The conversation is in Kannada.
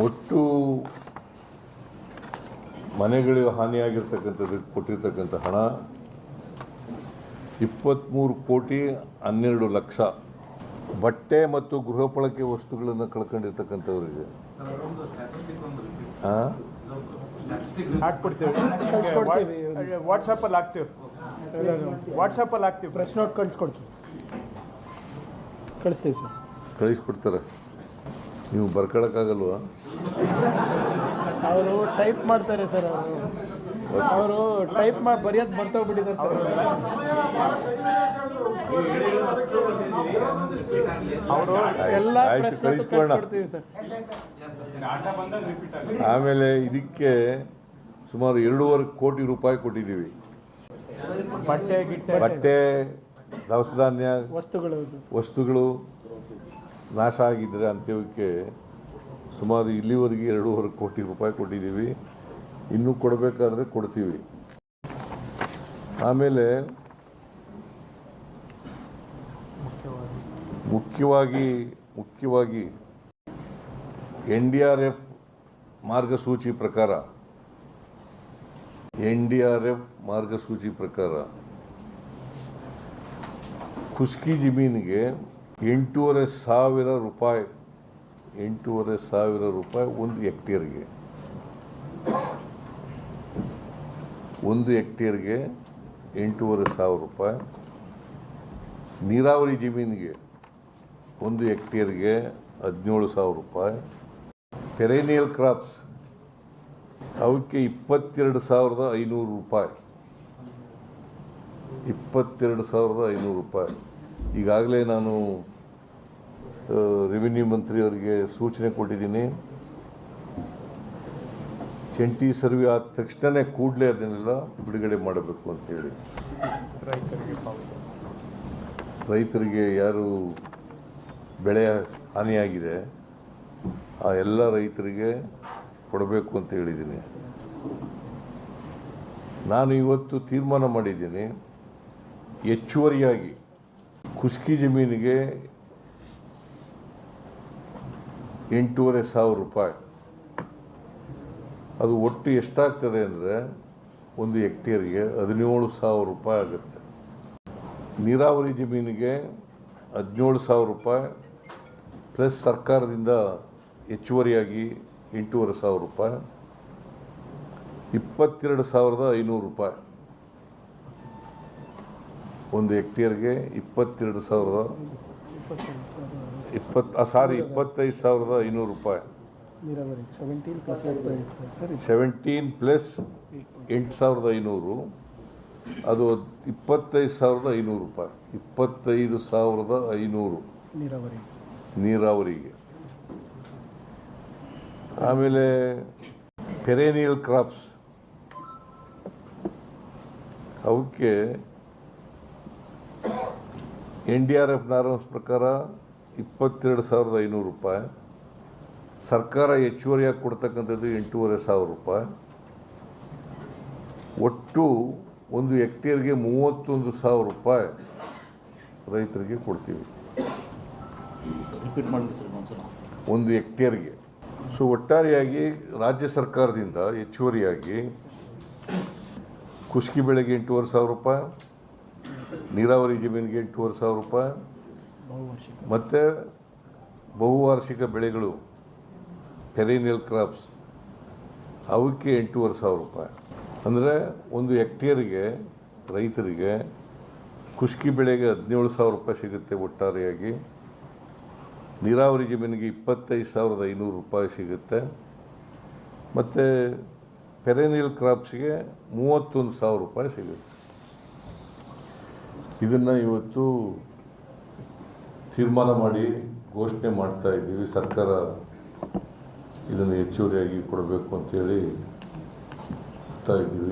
ಒಟ್ಟು ಮನೆಗಳಿಗೆ ಹಾನಿಯಾಗಿರ್ತಕ್ಕಂಥದ್ದು ಕೊಟ್ಟಿರ್ತಕ್ಕಂಥ ಹಣ ಇಪ್ಪತ್ತ್ಮೂರು ಕೋಟಿ ಹನ್ನೆರಡು ಲಕ್ಷ. ಬಟ್ಟೆ ಮತ್ತು ಗೃಹಪಳಕೆ ವಸ್ತುಗಳನ್ನು ಕಳ್ಕೊಂಡಿರ್ತಕ್ಕಂಥವ್ರಿಗೆ. ವಾಟ್ಸಪ್ಪಲ್ಲಿ ಹಾಕ್ತೀವಿ. ವಾಟ್ಸಪ್ಪಲ್ಲಿ ಹಾಕ್ತೀವಿ. ಪ್ರೆಸ್ ನೋಟ್ ಕಳಿಸ್ಕೊಡ್ತೀವಿ. ಕಳಿಸ್ತೀವಿ ಸರ್. ಕಳಿಸ್ಕೊಡ್ತಾರೆ. ನೀವು ಬರ್ಕೊಳಕ್ಕಾಗಲ್ವಾ? ಅವರು ಟೈಪ್ ಮಾಡ್ತಾರೆ ಸರ್ ಅವರು. ಅವರು ಟೈಪ್ ಮಾಡಿ ಬರೆಯೋದು ಮರ್ತೋಗ್ಬಿಟ್ಟಿದ್ದಾರೆ ಸರ್ ಅವರು. ಎಲ್ಲ. ಕಳಿಸ್ಕೊಡ್ತೀವಿ ಸರ್. ಆಮೇಲೆ ಇದಕ್ಕೆ ಸುಮಾರು ಎರಡೂವರೆ ಕೋಟಿ ರೂಪಾಯಿ ಕೊಟ್ಟಿದ್ದೀವಿ. ಬಟ್ಟೆ ಬಟ್ಟೆ ದವಸ ಧಾನ್ಯ ವಸ್ತುಗಳು. ವಸ್ತುಗಳು ನಾಶ ಆಗಿದ್ದರೆ ಅಂತ್ಯವಕ್ಕೆ ಸುಮಾರು ಇಲ್ಲಿವರೆಗೆ ಎರಡೂವರೆ ಕೋಟಿ ರೂಪಾಯಿ ಕೊಟ್ಟಿದ್ದೀವಿ. ಇನ್ನೂ ಕೊಡಬೇಕಾದ್ರೆ ಕೊಡ್ತೀವಿ. ಆಮೇಲೆ ಮುಖ್ಯವಾಗಿ ಮುಖ್ಯವಾಗಿ ಎನ್ ಡಿ ಆರ್ ಎಫ್ ಮಾರ್ಗಸೂಚಿ ಪ್ರಕಾರ, ಎನ್ ಡಿ ಆರ್ ಎಫ್ ಮಾರ್ಗಸೂಚಿ ಪ್ರಕಾರ ಖುಷ್ಕಿ ಜಮೀನಿಗೆ ಎಂಟೂವರೆ ಸಾವಿರ ರೂಪಾಯಿ, ಎಂಟೂವರೆ ಸಾವಿರ ರೂಪಾಯಿ ಒಂದು ಹೆಕ್ಟೇರ್ಗೆ. ಒಂದು ಹೆಕ್ಟೇರ್ಗೆ ಎಂಟೂವರೆ ಸಾವಿರ ರೂಪಾಯಿ. ನೀರಾವರಿ ಜಮೀನಿಗೆ ಒಂದು ಹೆಕ್ಟೇರ್ಗೆ ಹದಿನೇಳು ಸಾವಿರ ರೂಪಾಯಿ. ಪೆರೇನಿಯಲ್ ಕ್ರಾಪ್ಸ್ ಅವಕ್ಕೆ ಇಪ್ಪತ್ತೆರಡು ಸಾವಿರದ ಐನೂರು ರೂಪಾಯಿ. ಇಪ್ಪತ್ತೆರಡು ಸಾವಿರದ ಐನೂರು ರೂಪಾಯಿ. ಈಗಾಗಲೇ ನಾನು ರೆವಿನ್ಯೂ ಮಂತ್ರಿಯವರಿಗೆ ಸೂಚನೆ ಕೊಟ್ಟಿದ್ದೀನಿ. ಜಂಟಿ ಸರ್ವೆ ಆದ ತಕ್ಷಣವೇ ಕೂಡಲೇ ಅದನ್ನೆಲ್ಲ ಬಿಡುಗಡೆ ಮಾಡಬೇಕು ಅಂತೇಳಿ ರೈತರಿಗೆ ಯಾರು ಬೆಳೆ ಹಾನಿಯಾಗಿದೆ, ಆ ಎಲ್ಲ ರೈತರಿಗೆ ಕೊಡಬೇಕು ಅಂತ ಹೇಳಿದ್ದೀನಿ. ನಾನು ಇವತ್ತು ತೀರ್ಮಾನ ಮಾಡಿದ್ದೀನಿ, ಹೆಚ್ಚುವರಿಯಾಗಿ ಕುಸ್ಕಿ ಜಮೀನಿಗೆ ಎಂಟೂವರೆ ಸಾವಿರ ರೂಪಾಯಿ. ಅದು ಒಟ್ಟು ಎಷ್ಟಾಗ್ತದೆ ಅಂದರೆ ಒಂದು ಹೆಕ್ಟೇರಿಗೆ ಹದಿನೇಳು ಸಾವಿರ ರೂಪಾಯಿ ಆಗುತ್ತೆ. ನೀರಾವರಿ ಜಮೀನಿಗೆ ಹದಿನೇಳು ಸಾವಿರ ರೂಪಾಯಿ, ಪ್ಲಸ್ ಸರ್ಕಾರದಿಂದ ಹೆಚ್ಚುವರಿಯಾಗಿ ಎಂಟೂವರೆ ಸಾವಿರ ರೂಪಾಯಿ, ಇಪ್ಪತ್ತೆರಡು ಸಾವಿರದ ಐನೂರು ರೂಪಾಯಿ. ಒಂದು ಹೆಕ್ಟೇರ್ಗೆ ಇಪ್ಪತ್ತೆರಡು ಸಾವಿರದ ಇಪ್ಪತ್ತು ಸಾರಿ ಇಪ್ಪತ್ತೈದು ಸಾವಿರದ ಐನೂರು ರೂಪಾಯಿ. ಸೆವೆಂಟೀನ್ ಪ್ಲಸ್ ಎಂಟು ಸಾವಿರದ ಐನೂರು. ಅದು ಇಪ್ಪತ್ತೈದು ಸಾವಿರದ ಐನೂರು ರೂಪಾಯಿ. ಇಪ್ಪತ್ತೈದು ಸಾವಿರದ ಐನೂರು. ನೀರಾವರಿ. ನೀರಾವರಿಗೆ. ಆಮೇಲೆ ಪೆರೇನಿಯಲ್ ಕ್ರಾಪ್ಸ್ ಅವಕ್ಕೆ N D R F norms ಪ್ರಕಾರ ಇಪ್ಪತ್ತೆರಡು ಸಾವಿರದ ಐನೂರು ರೂಪಾಯಿ. ಸರ್ಕಾರ ಹೆಚ್ಚುವರಿಯಾಗಿ ಕೊಡ್ತಕ್ಕಂಥದ್ದು ಎಂಟೂವರೆ ಸಾವಿರ ರೂಪಾಯಿ. ಒಟ್ಟು ಒಂದು ಹೆಕ್ಟೇರ್ಗೆ ಮೂವತ್ತೊಂದು ಸಾವಿರ ರೂಪಾಯಿ ರೈತರಿಗೆ ಕೊಡ್ತೀವಿ. ಒಂದು ಹೆಕ್ಟೇರ್ಗೆ. ಸೊ ಒಟ್ಟಾರೆಯಾಗಿ ರಾಜ್ಯ ಸರ್ಕಾರದಿಂದ ಹೆಚ್ಚುವರಿಯಾಗಿ ಖುಷ್ಕಿ ಬೆಳೆಗೆ ಎಂಟೂವರೆ ಸಾವಿರ ರೂಪಾಯಿ. ನೀರಾವರಿ ಜಮೀನಿಗೆ ಎಂಟೂವರೆ ಸಾವಿರ ರೂಪಾಯಿ. ಮತ್ತು ಬಹುವಾರ್ಷಿಕ ಬೆಳೆಗಳು ಪೆರೇನಿಯಲ್ ಕ್ರಾಪ್ಸ್ ಅವಕ್ಕೆ ಎಂಟೂವರೆ ಸಾವಿರ ರೂಪಾಯಿ. ಅಂದರೆ ಒಂದು ಹೆಕ್ಟೇರಿಗೆ ರೈತರಿಗೆ ಖುಷ್ಕಿ ಬೆಳೆಗೆ ಹದಿನೇಳು ಸಾವಿರ ರೂಪಾಯಿ ಸಿಗುತ್ತೆ ಒಟ್ಟಾರೆಯಾಗಿ. ನೀರಾವರಿ ಜಮೀನಿಗೆ ಇಪ್ಪತ್ತೈದು ಸಾವಿರದ ಐನೂರು ರೂಪಾಯಿ ಸಿಗುತ್ತೆ. ಮತ್ತು ಪೆರೆನಿಯಲ್ ಕ್ರಾಪ್ಸ್ಗೆ ಮೂವತ್ತೊಂದು ಸಾವಿರ ರೂಪಾಯಿ ಸಿಗುತ್ತೆ. ಇದನ್ನು ಇವತ್ತು ತೀರ್ಮಾನ ಮಾಡಿ ಘೋಷಣೆ ಮಾಡ್ತಾ ಇದ್ದೀವಿ. ಸರ್ಕಾರ ಇದನ್ನು ಹೆಚ್ಚುವರಿಯಾಗಿ ಕೊಡಬೇಕು ಅಂತೇಳಿ ಇದ್ದೀವಿ.